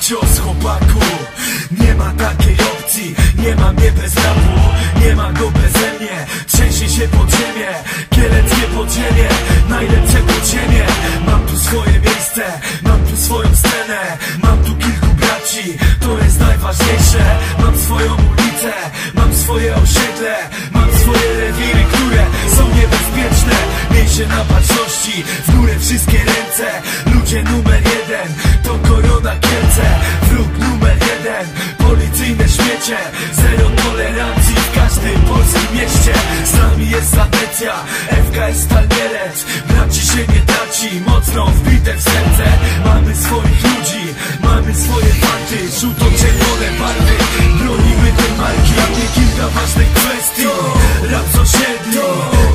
cios chłopaku. Nie ma takiej opcji Nie ma mnie bez rapu. Nie ma go beze mnie Trzęsie się podziemie Kieleckie podziemie Najlepsze podziemie. Mam tu swoje miejsce Mam tu swoją scenę. Mam tu kilku braci To jest najważniejsze. Mam swoją ulicę Mam swoje osiedle Mam swoje rewiry, które są niebezpieczne. Miej się na baczności W górę wszystkie ręce. Ludzie numer jeden To korona Kielce Wróg numer jeden. Policyjne śmiecie Zero tolerancji w każdym polskim mieście. Z nami jest FKS Stal Mielec Braci się nie traci Mocno wbite w serce. Mamy swoich ludzi Mamy swoje fakty Żółto-czerwone barwy Bronimy tej marki A mnie kilka ważnych kwestii. Rap z osiedli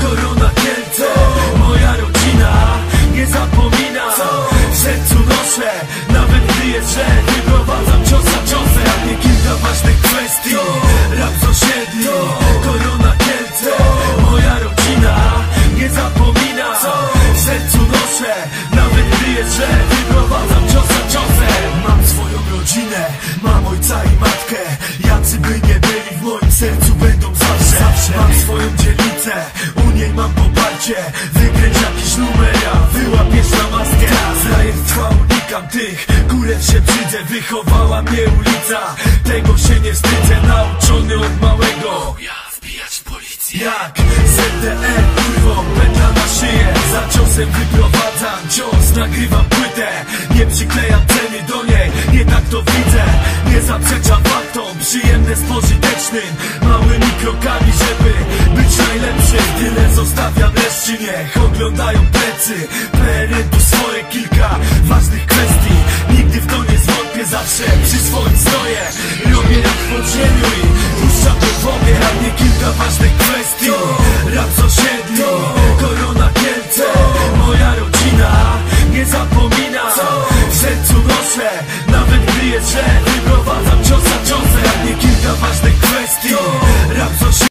Korona Kielce. Moja rodzina Nie zapomina. W sercu noszę Źle Wyprowadzam cios za ciosem A mnie kilka ważnych kwestii. Rap z osiedli Korona Kielce. Moja rodzina Nie zapomina. W sercu noszę Nawet gdy źle Wyprowadzam cios za ciosem Mam swoją rodzinę Mam ojca i matkę. Jacy by nie byli w moim sercu będą zawsze, Mam swoją dzielnicę U niej mam poparcie unikam tych się brzydzę Wychowała mnie ulica. Tego się nie wstydzę Nauczony od małego. Ja wbijać w policję. Jak ZDE kurwą pętla na szyję. Za ciosem wyprowadzam cios Nagrywam płytę. Nie przyklejam ceny do niej Nie tak to widzę. Nie zaprzeczam faktom Przyjemne z pożytecznym Małymi krokami, żeby być najlepszym Tyle zostawiam reszcie niech Oglądają plecy PRN swoim stoję jak w podziemiu i puszczam to w obie A nie kilka ważnych